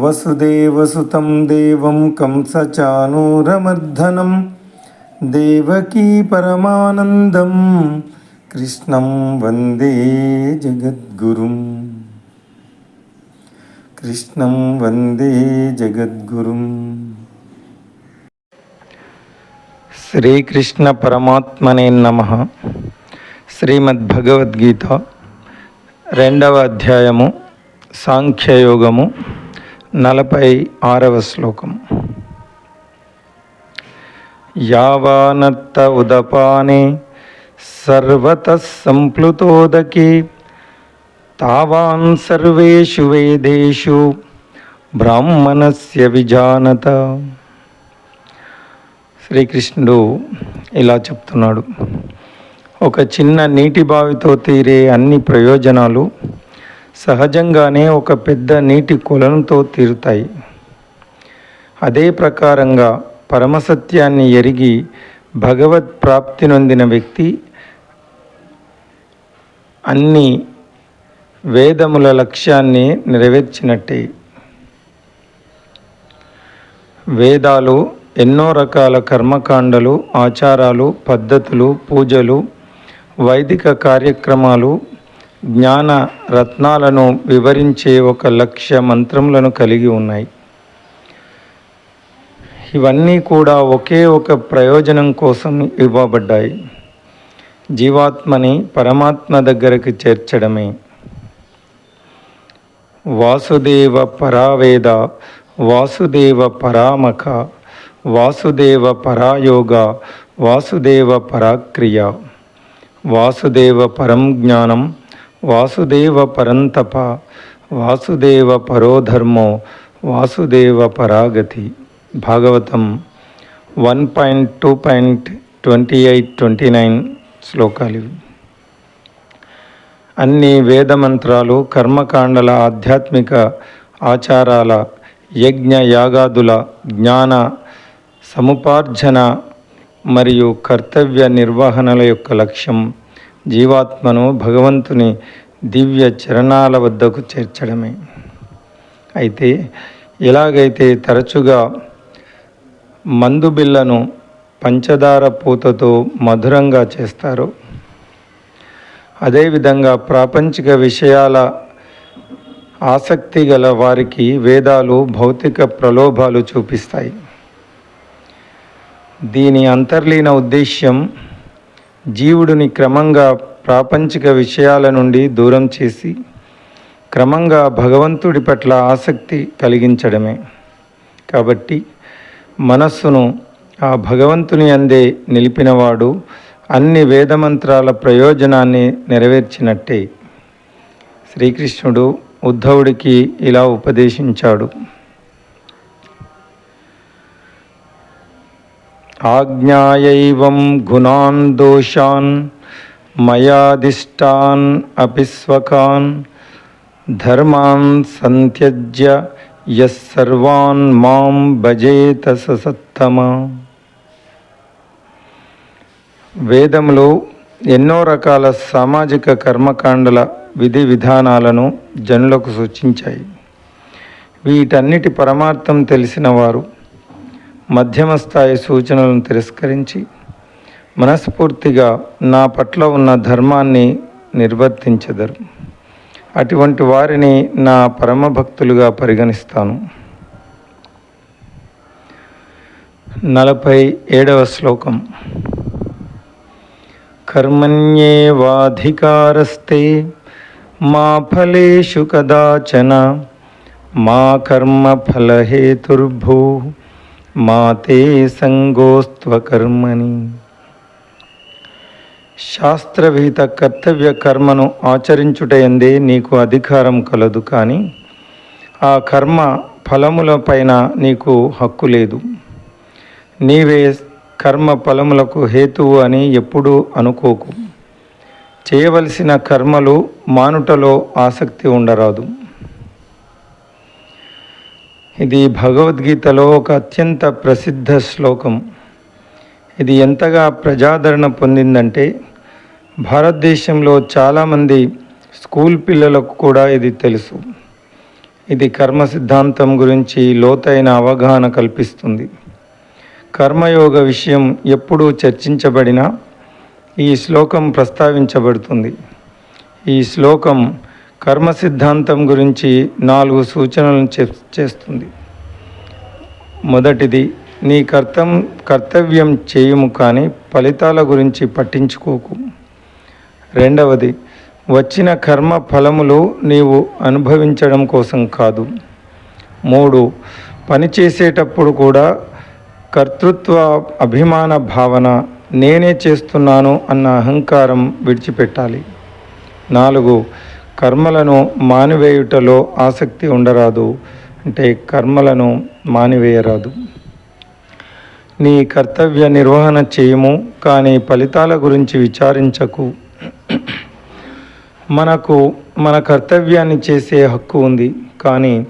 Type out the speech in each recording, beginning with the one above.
వసుదేవసుతం దేవం కంసచానూరమర్ధనం. దేవకీ పరమానందం కృష్ణం వందే జగద్గురుం. కృష్ణం వందే జగద్గురుం. శ్రీకృష్ణ పరమాత్మనే నమ. శ్రీమద్భగవద్గీత రెండవ అధ్యాయము సాంఖ్యయోగము. నలభై ఆరవ శ్లోకం. యావానత్త ఉదపానే సర్వత సంప్లుతోదకి తావాన్ సర్వేషు వేదేషు బ్రాహ్మణస్య విజానత. శ్రీకృష్ణుడు ఇలా చెప్తున్నాడు. ఒక చిన్న నీటి బావితో తీరే అన్ని ప్రయోజనాలు సహజంగానే ఒక పెద్ద నీటి కొలనుతో తీరుతాయి. అదే ప్రకారంగా పరమసత్యాన్ని ఎరిగి భగవత్ ప్రాప్తి నొందిన వ్యక్తి అన్ని వేదముల లక్ష్యాన్ని నెరవేర్చినట్టే. వేదాలు ఎన్నో రకాల కర్మకాండలు ఆచారాలు పద్ధతులు పూజలు వైదిక కార్యక్రమాలు జ్ఞాన రత్నాలను వివరించే ఒక లక్ష్య మంత్రములను కలిగి ఉన్నాయి. ఇవన్నీ కూడా ఒకే ఒక ప్రయోజనం కోసం ఇవ్వబడ్డాయి. జీవాత్మని పరమాత్మ దగ్గరకు చేర్చడమే. వాసుదేవ పరావేద వాసుదేవ పరామఖ వాసుదేవ పరాయోగ వాసుదేవ పరాక్రియ వాసుదేవ పరం జ్ఞానం వాసుదేవ పరంతప వాసుదేవ పరోధర్మో వాసుదేవ పరాగతి. Bhagavatam one point two point twenty eight twenty nine శ్లోకాలు అన్ని వేదమంత్రాలు కర్మకాండల ఆధ్యాత్మిక ఆచారాల యజ్ఞ యాగాదుల జ్ఞాన సముపార్జన మరియు కర్తవ్య నిర్వహణల యొక్క లక్ష్యం జీవాత్మను భగవంతుని దివ్య చరణాల వద్దకు చేర్చడమే. అయితే ఎలాగైతే తరచుగా మందు బిళ్ళను పంచదార పూతతో మధురంగా చేస్తారు అదేవిధంగా ప్రాపంచిక విషయాల ఆసక్తి గల వారికి వేదాలు భౌతిక ప్రలోభాలు చూపిస్తాయి. దీని అంతర్లీన ఉద్దేశ్యం జీవుడిని క్రమంగా ప్రాపంచిక విషయాల నుండి దూరం చేసి క్రమంగా భగవంతుడి పట్ల ఆసక్తి కలిగించడమే. కాబట్టి మనస్సును ఆ భగవంతుని అందే నిలిపినవాడు అన్ని వేదమంత్రాల ప్రయోజనాన్ని నెరవేర్చినట్టే. శ్రీకృష్ణుడు ఉద్ధవుడికి ఇలా ఉపదేశించాడు. ఆజ్ఞాయైవం గుణాన్ దోషాన్ మయాదిష్టాన్ అపిస్వకాన్ ధర్మాన్ సంత్యజ్య యర్వాన్ మాం భజేత సత్తమ వేదములు ఎన్నో రకాల సామాజిక కర్మకాండల విధి విధానాలను జనులకు సూచించాయి. వీటన్నిటి పరమార్థం తెలిసిన వారు మధ్యమ స్థాయి సూచనలను తిరస్కరించి మనస్ఫూర్తిగా నా పట్ల ఉన్న ధర్మాన్ని నిర్వర్తించెదరు. అటువంటి వారిని నా పరమ భక్తులుగా పరిగణిస్తాను. నలభై ఏడవ శ్లోకం. కర్మణ్యేవాధికారస్తే మా ఫలేషు కదాచన మా కర్మ మాతే సంగోస్త్వకర్మని. శాస్త్రవిహిత కర్తవ్య కర్మను ఆచరించుటయందే నీకు అధికారం కలదు కానీ ఆ కర్మ ఫలములపైన నీకు హక్కు లేదు. నీవే కర్మ ఫలములకు హేతువు అని ఎప్పుడూ అనుకోకు. చేయవలసిన కర్మలు మానుటలో ఆసక్తి ఉండరాదు. ఇది భగవద్గీతలో ఒక అత్యంత ప్రసిద్ధ శ్లోకం. ఇది ఎంతగా ప్రజాదరణ పొందిందంటే భారతదేశంలో చాలామంది స్కూల్ పిల్లలకు కూడా ఇది తెలుసు. ఇది కర్మ సిద్ధాంతం గురించి లోతైన అవగాహన కల్పిస్తుంది. కర్మయోగ విషయం ఎప్పుడు చర్చించబడినా ఈ శ్లోకం ప్రస్తావించబడుతుంది. ఈ శ్లోకం కర్మ సిద్ధాంతం గురించి నాలుగు సూచనలను చేస్తుంది. మొదటిది నీ కర్తం కర్తవ్యం చేయుము కానీ ఫలితాల గురించి పట్టించుకోకు. రెండవది వచ్చిన కర్మ ఫలములు నీవు అనుభవించడం కోసం కాదు. మూడు పని చేసేటప్పుడు కూడా కర్తృత్వ అభిమాన భావన నేనే చేస్తున్నాను అన్న అహంకారం విడిచిపెట్టాలి. నాలుగు కర్మలను మానివేయుటలో ఆసక్తి ఉండరాదు అంటే కర్మలను మానివేయరాదు. నీ కర్తవ్య నిర్వహణ చేయము కానీ ఫలితాల గురించి విచారించకు. మనకు మన కర్తవ్యాన్ని చేసే హక్కు ఉంది కానీ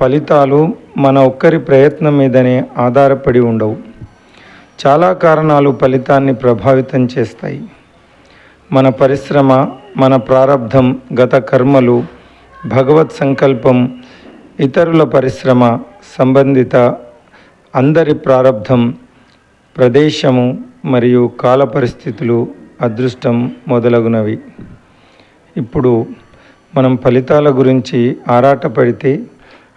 ఫలితాలు మన ఒక్కరి ప్రయత్నం మీదనే ఆధారపడి ఉండవు. చాలా కారణాలు ఫలితాన్ని ప్రభావితం చేస్తాయి. మన పరిశ్రమ మన ప్రారంధం గత కర్మలు భగవత్ సంకల్పం ఇతరుల పరిశ్రమ సంబంధిత అందరి ప్రారంధం ప్రదేశము మరియు కాల పరిస్థితులు అదృష్టం మొదలగునవి. ఇప్పుడు మనం ఫలితాల గురించి ఆరాటపడితే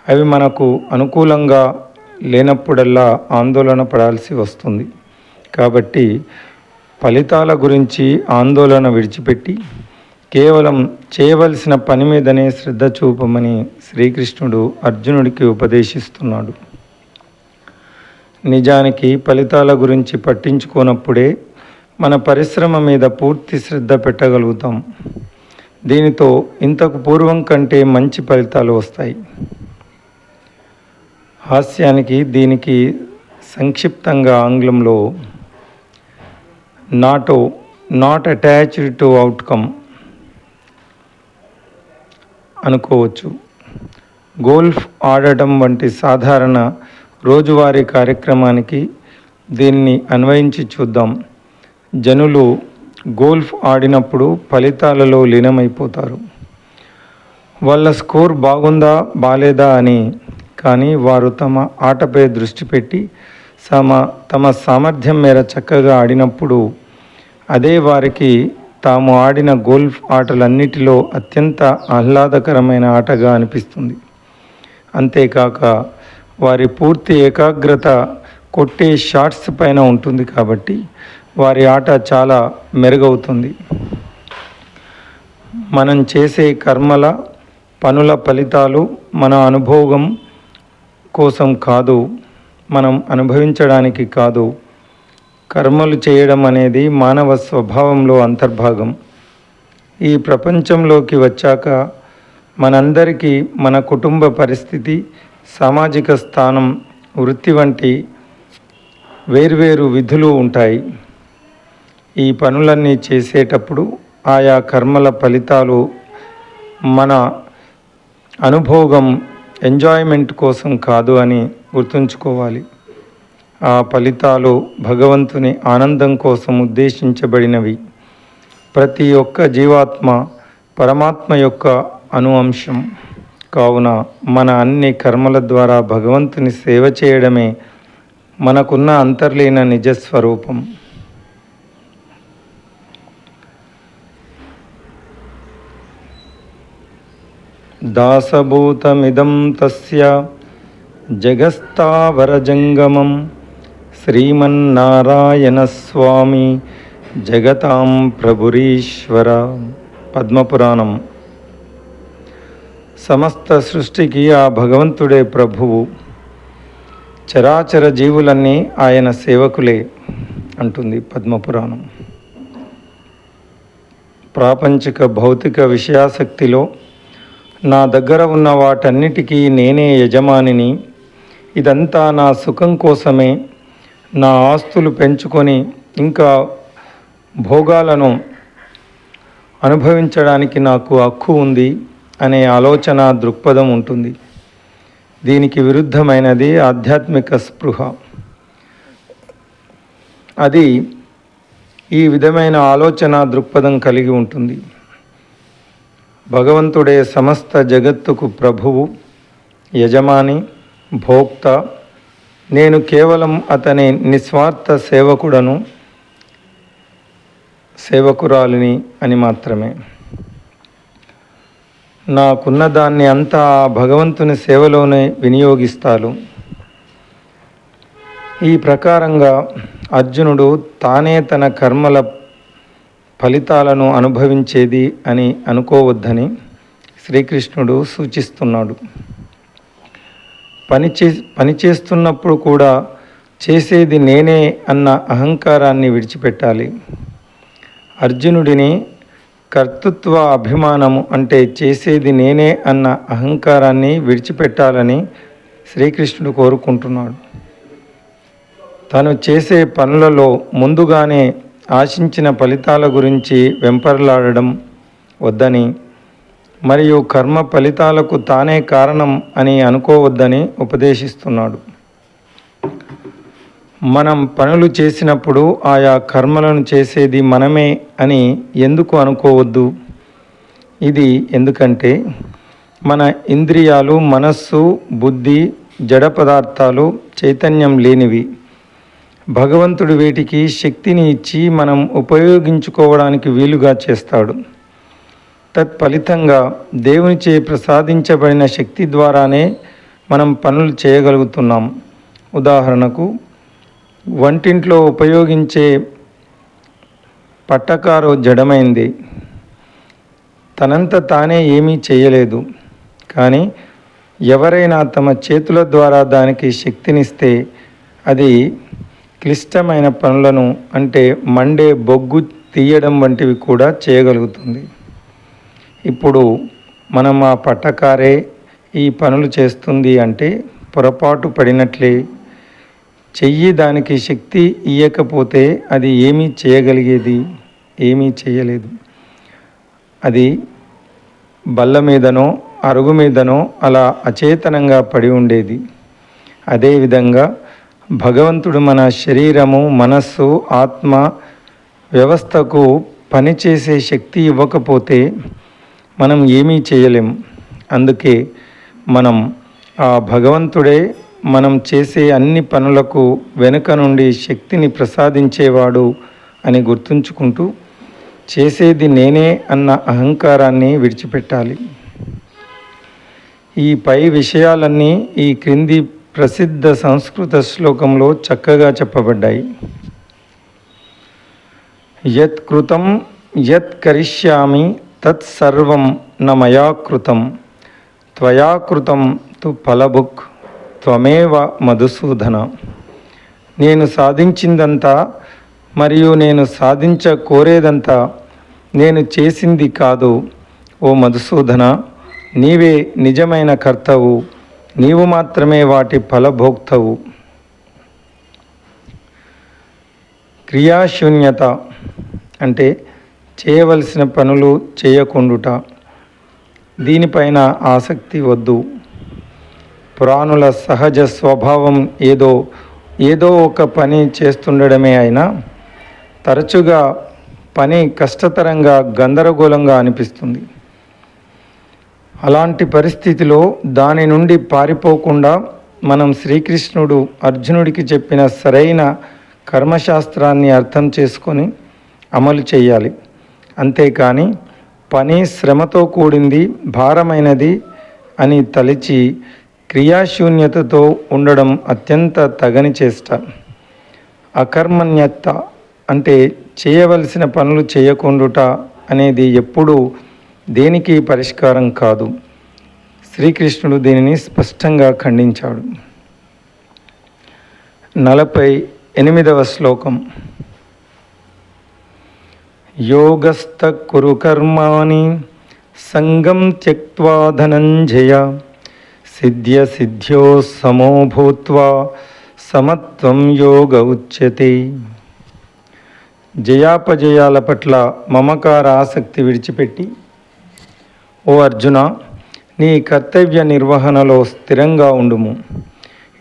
అవి మనకు అనుకూలంగా లేనప్పుడల్లా ఆందోళన పడాల్సి వస్తుంది. కాబట్టి ఫలితాల గురించి ఆందోళన విడిచిపెట్టి కేవలం చేయవలసిన పని మీదనే శ్రద్ధ చూపమని శ్రీకృష్ణుడు అర్జునుడికి ఉపదేశిస్తున్నాడు. నిజానికి ఫలితాల గురించి పట్టించుకోనప్పుడే మన పరిశ్రమ మీద పూర్తి శ్రద్ధ పెట్టగలుగుతాం. దీనితో ఇంతకు పూర్వం కంటే మంచి ఫలితాలు వస్తాయి. హాస్యానికి దీనికి సంక్షిప్తంగా ఆంగ్లంలో NATO not attached to outcome అనుకోవచ్చు. గోల్ఫ్ ఆడటం వంటి సాధారణ రోజువారీ కార్యక్రమానికి దీన్ని అన్వయించి చూద్దాం. జనులు గోల్ఫ్ ఆడినప్పుడు ఫలితాలలో లీనమైపోతారు. వాళ్ళ స్కోర్ బాగుందా బాలేదా అని కానీ వారు తమ ఆటపై దృష్టి పెట్టి తమ తమ సామర్థ్యం మేర చక్కగా ఆడినప్పుడు అదే వారికి తాము ఆడిన గోల్ఫ్ ఆటలన్నిటిలో అత్యంత ఆహ్లాదకరమైన ఆటగా అనిపిస్తుంది. అంతేకాక వారి పూర్తి ఏకాగ్రత కొట్టే షాట్స్ పైన ఉంటుంది కాబట్టి వారి ఆట చాలా మెరుగవుతుంది. మనం చేసే కర్మల పనుల ఫలితాలు మన అనుభోగం కోసం కాదు మనం అనుభవించడానికి కాదు కర్మలు చేయడం అనేది మానవ స్వభావంలో అంతర్భాగం. ఈ ప్రపంచంలోకి వచ్చాక మనందరికీ మన కుటుంబ పరిస్థితి సామాజిక స్థానం వృత్తి వంటి వేర్వేరు విధులు ఉంటాయి. ఈ పనులన్నీ చేసేటప్పుడు ఆయా కర్మల ఫలితాలు మన అనుభోగం ఎంజాయ్మెంట్ కోసం కాదు అని గుర్తుంచుకోవాలి. ఆ ఫలితాలు భగవంతుని ఆనందం కోసం ఉద్దేశించబడినవి. ప్రతి ఒక్క జీవాత్మ పరమాత్మ యొక్క అనువంశం. కావున మన అన్ని కర్మల ద్వారా భగవంతుని సేవ చేయడమే మనకున్న అంతర్లీన నిజస్వరూపం. దాసభూతమిదం తస్య జగస్తావరజంగమం శ్రీమన్నారాయణస్వామి జగతాం ప్రభురీశ్వర పద్మపురాణం. సమస్త సృష్టికి ఆ భగవంతుడే ప్రభువు. చరాచర జీవులన్నీ ఆయన సేవకులే అంటుంది పద్మపురాణం. ప్రాపంచిక భౌతిక విషయాసక్తిలో నా దగ్గర ఉన్న వాటన్నిటికీ నేనే యజమానిని. ఇదంతా నా సుఖం కోసమే నా ఆస్తులు పెంచుకొని ఇంకా భోగాలను అనుభవించడానికి నాకు హక్కు ఉంది అనే ఆలోచన దృక్పథం ఉంటుంది. దీనికి విరుద్ధమైనది ఆధ్యాత్మిక స్పృహ. అది ఈ విధమైన ఆలోచన దృక్పథం కలిగి ఉంటుంది. భగవంతుడే సమస్త జగత్తుకు ప్రభువు యజమాని భోక్త నేను కేవలం అతని నిస్వార్థ సేవకుడను సేవకురాలిని అని మాత్రమే. నాకున్న దాన్ని అంతా ఆ భగవంతుని సేవలోనే వినియోగిస్తారు ఈ ప్రకారంగా అర్జునుడు తానే తన కర్మల ఫలితాలను అనుభవించేది అని అనుకోవద్దని శ్రీకృష్ణుడు సూచిస్తున్నాడు. పని చే పని చేస్తున్నప్పుడు కూడా చేసేది నేనే అన్న అహంకారాన్ని విడిచిపెట్టాలి. అర్జునుడిని కర్తృత్వ అభిమానము అంటే చేసేది నేనే అన్న అహంకారాన్ని విడిచిపెట్టాలని శ్రీకృష్ణుడు కోరుకుంటున్నాడు. తను చేసే పనులలో ముందుగానే ఆశించిన ఫలితాల గురించి వెంపర్లాడడం వద్దని మరియు కర్మ ఫలితాలకు తానే కారణం అని అనుకోవద్దని ఉపదేశిస్తున్నాడు. మనం పనులు చేసినప్పుడు ఆయా కర్మలను చేసేది మనమే అని ఎందుకు అనుకోవద్దు? ఇది ఎందుకంటే మన ఇంద్రియాలు మనస్సు బుద్ధి జడ పదార్థాలు చైతన్యం లేనివి. భగవంతుడు వీటికి శక్తిని ఇచ్చి మనం ఉపయోగించుకోవడానికి వీలుగా చేస్తాడు. తత్ఫలితంగా దేవునిచే ప్రసాదించబడిన శక్తి ద్వారానే మనం పనులు చేయగలుగుతున్నాం. ఉదాహరణకు వంటింట్లో ఉపయోగించే పట్టకారు జడమైంది. తనంత తానే ఏమీ చేయలేదు. కానీ ఎవరైనా తమ చేతుల ద్వారా దానికి శక్తినిస్తే అది క్లిష్టమైన పనులను అంటే మండే బొగ్గు తీయడం వంటివి కూడా చేయగలుగుతుంది. ఇప్పుడు మనం ఆ పట్టకారే ఈ పనులు చేస్తుంది అంటే పొరపాటు పడినట్లే. చెయ్యి దానికి శక్తి ఇయ్యకపోతే అది ఏమీ చేయగలిగేది? ఏమీ చేయలేదు. అది బల్ల మీదనో అరుగు మీదనో అలా అచేతనంగా పడి ఉండేది. అదేవిధంగా భగవంతుడు మన శరీరము మనస్సు ఆత్మ వ్యవస్థకు పనిచేసే శక్తి ఇవ్వకపోతే మనం ఏమీ చేయలేం. అందుకే మనం ఆ భగవంతుడే మనం చేసే అన్ని పనులకు వెనుక నుండి శక్తిని ప్రసాదించేవాడు అని గుర్తుంచుకుంటూ చేసేది నేనే అన్న అహంకారాన్ని విడిచిపెట్టాలి. ఈ పై విషయాలన్నీ ఈ క్రింది ప్రసిద్ధ సంస్కృత శ్లోకంలో చక్కగా చెప్పబడ్డాయి. యత్ కృతం యత్ కరిష్యామి తత్సర్వం న మయా కృతం త్వయా కృతం తు ఫలభుక్ త్వమేవ మధుసూదన. నేను సాధించిందంతా మరియు నేను సాధించ కోరేదంతా నేను చేసింది కాదు. ఓ మధుసూదన నీవే నిజమైన కర్తవు నీవు మాత్రమే వాటి ఫలభోక్తవు. క్రియాశూన్యత అంటే చేయవలసిన పనులు చేయకుండుట దీనిపైన ఆసక్తి వద్దు. ప్రాణుల సహజ స్వభావం ఏదో ఏదో ఒక పని చేస్తుండడమే అయినా తరచుగా పని కష్టతరంగా గందరగోళంగా అనిపిస్తుంది. అలాంటి పరిస్థితిలో దాని నుండి పారిపోకుండా మనం శ్రీకృష్ణుడు అర్జునుడికి చెప్పిన సరైన కర్మశాస్త్రాన్ని అర్థం చేసుకొని అమలు చేయాలి. అంతేకాని పని శ్రమతో కూడింది భారమైనది అని తలిచి క్రియాశూన్యతతో ఉండడం అత్యంత తగని చేష్ట. అకర్మణ్యత అంటే చేయవలసిన పనులు చేయకుండుట అనేది ఎప్పుడూ దేనికి పరిష్కారం కాదు. శ్రీకృష్ణుడు దీనిని స్పష్టంగా ఖండించాడు. నలభై ఎనిమిదవ శ్లోకం. యోగస్థ కురు కర్మాణి సంగం త్యక్వా ధనంజయ సిద్ధ్య సిద్ధ్యో సమో భూత్వా సమత్వం యోగ ఉచ్యతే జయాపజయాల పట్ల మమకార ఆసక్తి విడిచిపెట్టి ఓ అర్జున నీ కర్తవ్య నిర్వహణలో స్థిరంగా ఉండుము.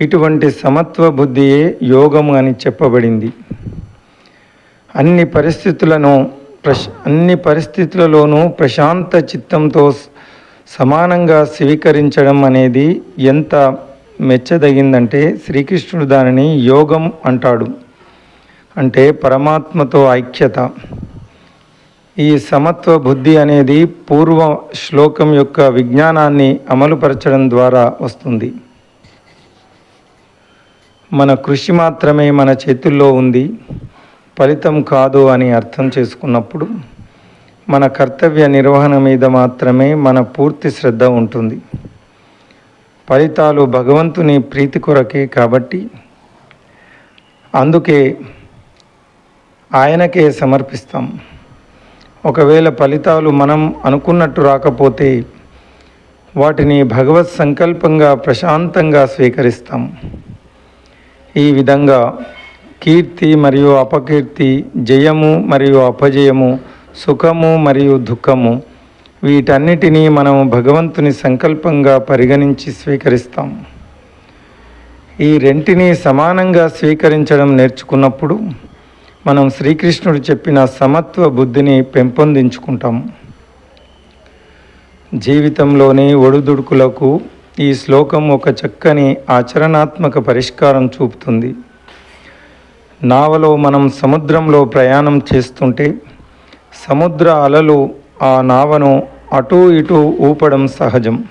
ఇటువంటి సమత్వ బుద్ధియే యోగము అని చెప్పబడింది. అన్ని పరిస్థితులను ప్రశ్ అన్ని పరిస్థితులలోనూ ప్రశాంత చిత్తంతో సమానంగా స్వీకరించడం అనేది ఎంత మెచ్చదగిందంటే శ్రీకృష్ణుడు దానిని యోగం అంటాడు. అంటే పరమాత్మతో ఐక్యత. ఈ సమత్వ బుద్ధి అనేది పూర్వ శ్లోకం యొక్క విజ్ఞానాన్ని అమలుపరచడం ద్వారా వస్తుంది. మన కృషి మాత్రమే మన చేతుల్లో ఉంది. ఫలితం కాదు అని అర్థం చేసుకున్నప్పుడు మన కర్తవ్య నిర్వహణ మీద మాత్రమే మన పూర్తి శ్రద్ధ ఉంటుంది. ఫలితాలు భగవంతుని ప్రీతి కొరకే కాబట్టి అందుకే ఆయనకే సమర్పిస్తాం. ఒకవేళ ఫలితాలు మనం అనుకున్నట్టు రాకపోతే వాటిని భగవత్ సంకల్పంగా ప్రశాంతంగా స్వీకరిస్తాం. ఈ విధంగా కీర్తి మరియు అపకీర్తి జయము మరియు అపజయము సుఖము మరియు దుఃఖము. వీటన్నిటినీ మనం భగవంతుని సంకల్పంగా పరిగణించి స్వీకరిస్తాం. ఈ రెంటిని సమానంగా స్వీకరించడం నేర్చుకున్నప్పుడు మనం శ్రీకృష్ణుడు చెప్పిన సమత్వ బుద్ధిని పెంపొందించుకుంటాం. జీవితంలోని ఒడుదుడుకులకు ఈ శ్లోకం ఒక చక్కని ఆచరణాత్మక పరిష్కారం చూపుతుంది. నావలో మనం సముద్రంలో ప్రయాణం చేస్తుంటే సముద్ర అలలు ఆ నావను అటూ ఇటూ ఊపడం సహజం.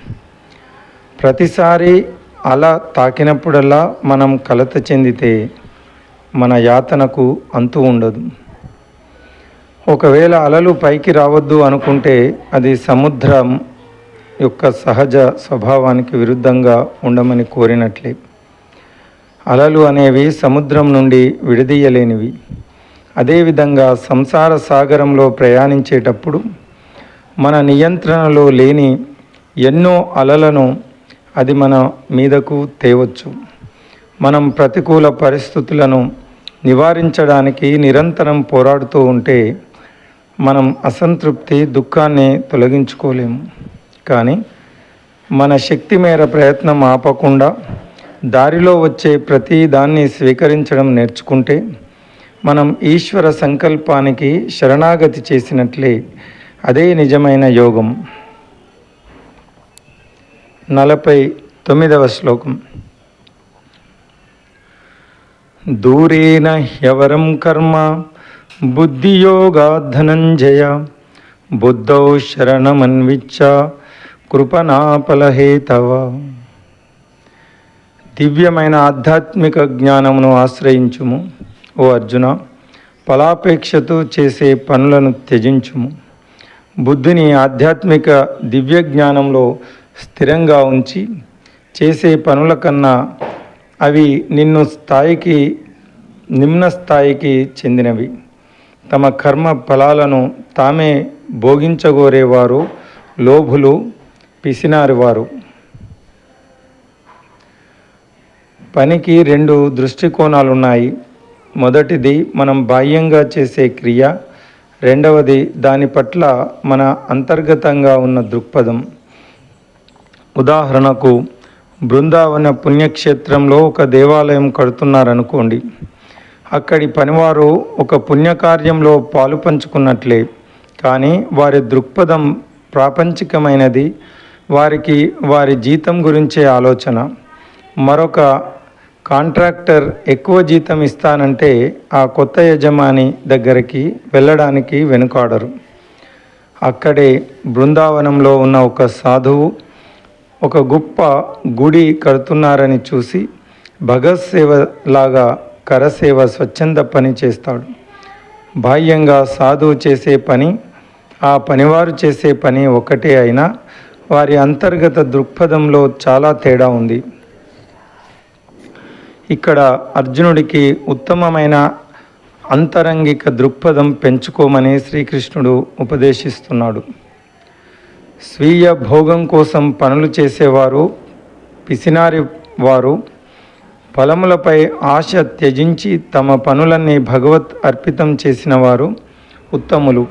ప్రతిసారి అల తాకినప్పుడల్లా మనం కలత చెందితే మన యాతనకు అంతు ఉండదు. ఒకవేళ అలలు పైకి రావద్దు అనుకుంటే అది సముద్రం యొక్క సహజ స్వభావానికి విరుద్ధంగా ఉండమని కోరినట్లే. అలలు అనేవి సముద్రం నుండి విడదీయలేనివి. అదేవిధంగా సంసార సాగరంలో ప్రయాణించేటప్పుడు మన నియంత్రణలో లేని ఎన్నో అలలను అది మన మీదకు తేవచ్చు. మనం ప్రతికూల పరిస్థితులను నివారించడానికి నిరంతరం పోరాడుతూ ఉంటే మనం అసంతృప్తి దుఃఖాన్ని తొలగించుకోలేము. కానీ మన శక్తి మేర ప్రయత్నం ఆపకుండా దారిలో వచ్చే ప్రతి దాన్ని స్వీకరించడం నేర్చుకుంటే మనం ఈశ్వర సంకల్పానికి శరణాగతి చేసినట్లే అదే నిజమైన యోగం. నలభై తొమ్మిదవ శ్లోకం. దూరేన హ్యవరం కర్మ బుద్ధియోగా ధనంజయ బుద్ధౌ శరణమన్విచ్చ కృపణాపలహేతవ దివ్యమైన ఆధ్యాత్మిక జ్ఞానమును ఆశ్రయించుము. ఓ అర్జున ఫలాపేక్షతో చేసే పనులను త్యజించుము. బుద్ధిని ఆధ్యాత్మిక దివ్య జ్ఞానంలో స్థిరంగా ఉంచి చేసే పనుల కన్నా అవి నిన్ను స్థాయికి నిమ్న స్థాయికి చెందినవి. తమ కర్మ ఫలాలను తామే భోగించగోరేవారు లోభులు పిసినారివారు. పనికి రెండు దృష్టికోణాలు ఉన్నాయి మొదటిది మనం బాహ్యంగా చేసే క్రియ రెండవది దాని పట్ల మన అంతర్గతంగా ఉన్న దృక్పథం. ఉదాహరణకు బృందావన పుణ్యక్షేత్రంలో ఒక దేవాలయం కడుతున్నారనుకోండి. అక్కడి పనివారు ఒక పుణ్యకార్యంలో పాలు పంచుకున్నట్లే కానీ వారి దృక్పథం ప్రాపంచికమైనది. వారికి వారి జీతం గురించే ఆలోచన. మరొక కాంట్రాక్టర్ ఎక్కువ జీతం ఇస్తానంటే ఆ కొత్త యజమాని దగ్గరికి వెళ్ళడానికి వెనుకాడరు. అక్కడే బృందావనంలో ఉన్న ఒక సాధువు ఒక గొప్ప గుడి కడుతున్నారని చూసి భగత్ సేవ లాగా కరసేవ స్వచ్ఛంద పని చేస్తాడు. బాహ్యంగా సాధువు చేసే పని ఆ పనివారు చేసే పని ఒకటే అయినా వారి అంతర్గత దృక్పథంలో చాలా తేడా ఉంది. ఇక్కడ అర్జునుడికి ఉత్తమమైన అంతరంగిక దృక్పథం పెంచుకోమని శ్రీకృష్ణుడు ఉపదేశిస్తున్నాడు. స్వీయ భోగం కోసం పనులు చేసేవారు పిసినారి వారు ఫలములపై ఆశ త్యజించి తమ పనులన్నీ భగవత్ అర్పితం చేసిన వారు ఉత్తములు.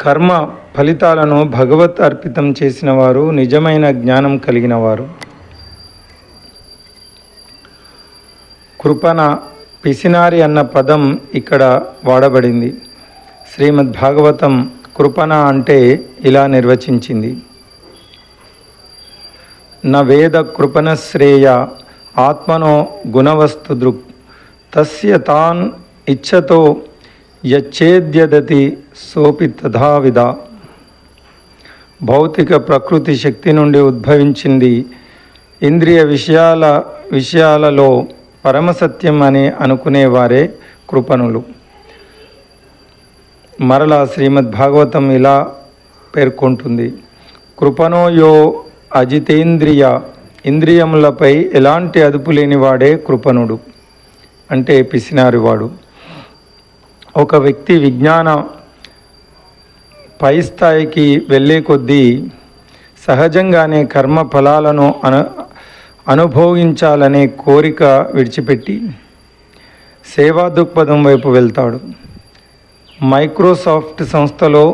కర్మ ఫలితాలను భగవత్ అర్పితం చేసిన వారు నిజమైన జ్ఞానం కలిగినవారు కృపణ పిసినారి అన్న పదం ఇక్కడ వాడబడింది. శ్రీమద్ భాగవతం కృపణ అంటే ఇలా నిర్వచించింది. న వేద కృపణ శ్రేయ ఆత్మనో గుణవస్తు దృక్ తస్య తాన్ ఇచ్చతో యచ్చేద్యదతి సోపి తథావిధ. భౌతిక ప్రకృతి శక్తి నుండి ఉద్భవించింది. ఇంద్రియ విషయాల విషయాలలో పరమసత్యం అని అనుకునేవారే కృపణులు. మరలా శ్రీమద్ భాగవతం ఇలా పేర్కొంటుంది. కృపణో యో అజితేంద్రియ ఇంద్రియములపై ఎలాంటి అదుపు లేనివాడే కృపణుడు అంటే పిసినారివాడు. ఒక వ్యక్తి విజ్ఞాన పై స్థాయికి వెళ్ళే కొద్దీ సహజంగానే కర్మ ఫలాలను అను అనుభవించాలనే కోరిక విడిచిపెట్టి సేవా దృక్పథం వైపు వెళ్తాడు. మైక్రోసాఫ్ట్ సంస్థలో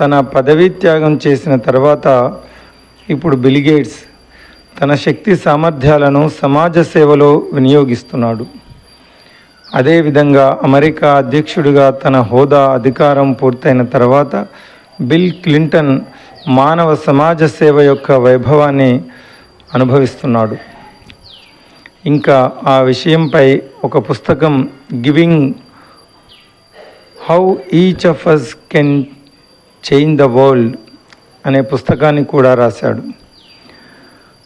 తన పదవీ త్యాగం చేసిన తర్వాత ఇప్పుడు బిలిగేట్స్ తన శక్తి సామర్థ్యాలను సమాజ సేవలో వినియోగిస్తున్నాడు. అదేవిధంగా అమెరికా అధ్యక్షుడిగా తన హోదా అధికారం పూర్తయిన తర్వాత బిల్ క్లింటన్ మానవ సమాజ సేవ యొక్క వైభవాన్ని అనుభవిస్తున్నాడు. ఇంకా ఆ విషయంపై ఒక పుస్తకం giving how each of us can change the world అనే పుస్తకాన్ని కూడా రాశాడు.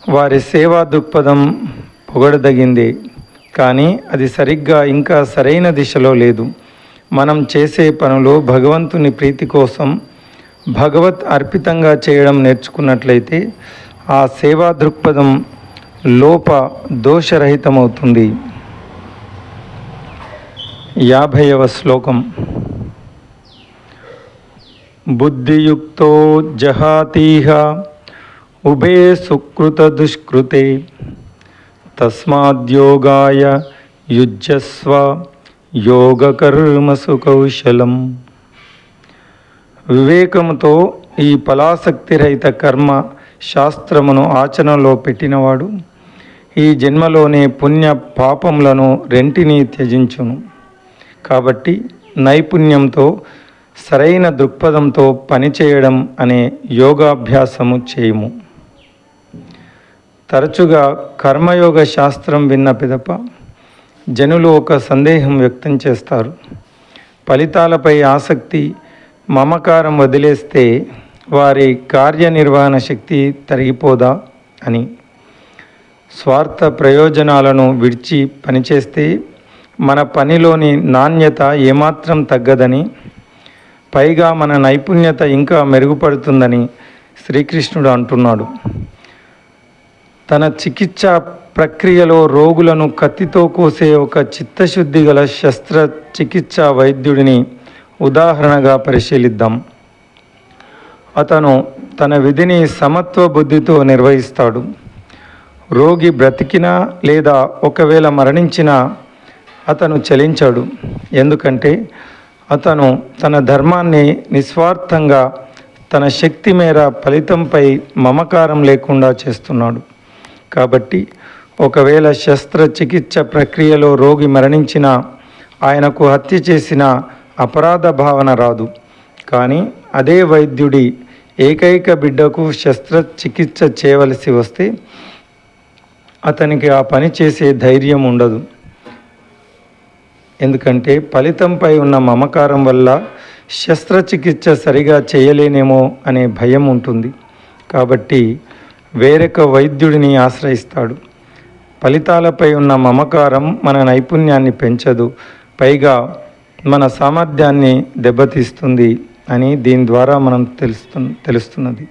వారి సేవా దృక్పథం పొగడదగింది కానీ అది సరిగ్గా ఇంకా సరైన దిశలో లేదు. మనం చేసే పనులు భగవంతుని ప్రీతి కోసం భగవత్ అర్పితంగా చేయడం నేర్చుకున్నట్లయితే ఆ సేవా దృక్పథం లోప దోషరహితమవుతుంది. యాభైవ శ్లోకం. బుద్ధియుక్తో జహాతీహ ఉభే సుకృత దుష్కృతే తస్మాద్యోగాయ యుజ్యస్వ యోగకర్మసు కౌశలం. వివేకముతో ఈ ఫలాసక్తిరహిత కర్మ శాస్త్రమును ఆచరణలో పెట్టినవాడు ఈ జన్మలోనే పుణ్య పాపములను రెంటిని త్యజించును. కాబట్టి నైపుణ్యంతో సరైన దృక్పథంతో పనిచేయడం అనే యోగాభ్యాసము చేయము. తరచుగా కర్మయోగ శాస్త్రం విన్న పిదప జనులు ఒక సందేహం వ్యక్తం చేస్తారు. ఫలితాలపై ఆసక్తి మమకారం వదిలేస్తే వారి కార్యనిర్వహణ శక్తి తరిగిపోదా అని. స్వార్థ ప్రయోజనాలను విడిచి పనిచేస్తే మన పనిలోని నాణ్యత ఏమాత్రం తగ్గదని పైగా మన నైపుణ్యత ఇంకా మెరుగుపడుతుందని శ్రీకృష్ణుడు అంటున్నాడు. తన చికిత్స ప్రక్రియలో రోగులను కత్తితో కోసే ఒక చిత్తశుద్ధి గల శస్త్ర చికిత్సా వైద్యుడిని ఉదాహరణగా పరిశీలిద్దాం. అతను తన విధిని సమత్వ బుద్ధితో నిర్వహిస్తాడు. రోగి బ్రతికినా లేదా ఒకవేళ మరణించినా అతను చలించాడు. ఎందుకంటే అతను తన ధర్మాన్ని నిస్వార్థంగా తన శక్తి మేర ఫలితంపై మమకారం లేకుండా చేస్తున్నాడు. కాబట్టి ఒకవేళ శస్త్రచికిత్స ప్రక్రియలో రోగి మరణించినా ఆయనకు హత్య చేసిన అపరాధ భావన రాదు. కానీ అదే వైద్యుడి ఏకైక బిడ్డకు శస్త్రచికిత్స చేయవలసి వస్తే అతనికి ఆ పని చేసే ధైర్యం ఉండదు. ఎందుకంటే ఫలితంపై ఉన్న మమకారం వల్ల శస్త్రచికిత్స సరిగా చేయలేనేమో అనే భయం ఉంటుంది. కాబట్టి వేరొక వైద్యుడిని ఆశ్రయిస్తాడు. ఫలితాలపై ఉన్న మమకారం మన నైపుణ్యాన్ని పెంచదు. పైగా మన సామర్థ్యాన్ని దెబ్బతీస్తుంది. అని దీని ద్వారా మనం తెలుస్తు తెలుస్తున్నది.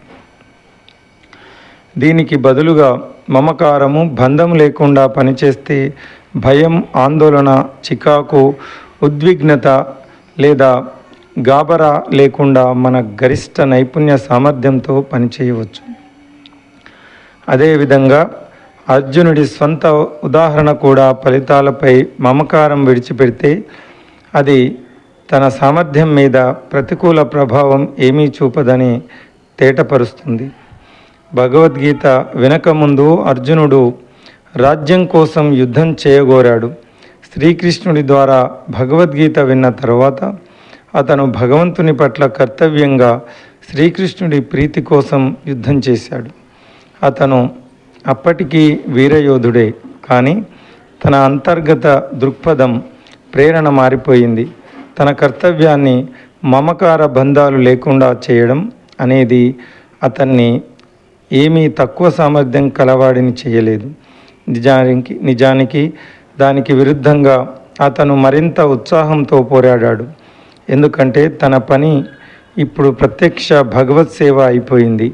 దీనికి బదులుగా మమకారము బంధం లేకుండా పనిచేస్తే భయం ఆందోళన చికాకు ఉద్విగ్నత లేదా గాబరా లేకుండా మన గరిష్ట నైపుణ్య సామర్థ్యంతో పనిచేయవచ్చు. అదేవిధంగా అర్జునుడి స్వంత ఉదాహరణ కూడా ఫలితాలపై మమకారం విడిచిపెడితే అది తన సామర్థ్యం మీద ప్రతికూల ప్రభావం ఏమీ చూపదని తేటపరుస్తుంది. భగవద్గీత వినకముందు అర్జునుడు రాజ్యం కోసం యుద్ధం చేయగోరాడు. శ్రీకృష్ణుడి ద్వారా భగవద్గీత విన్న తర్వాత అతను భగవంతుని పట్ల కర్తవ్యంగా శ్రీకృష్ణుడి ప్రీతి కోసం యుద్ధం చేశాడు. అతను అప్పటికీ వీరయోధుడే కానీ తన అంతర్గత దృక్పథం ప్రేరణ మారిపోయింది. తన కర్తవ్యాన్ని మమకార బంధాలు లేకుండా చేయడం అనేది అతన్ని ఏమీ తక్కువ సామర్థ్యం కలవాడిని చేయలేదు. నిజానికి నిజానికి దానికి విరుద్ధంగా అతను మరింత ఉత్సాహంతో పోరాడాడు. ఎందుకంటే తన పని ఇప్పుడు ప్రత్యక్ష భగవత్ సేవ అయిపోయింది.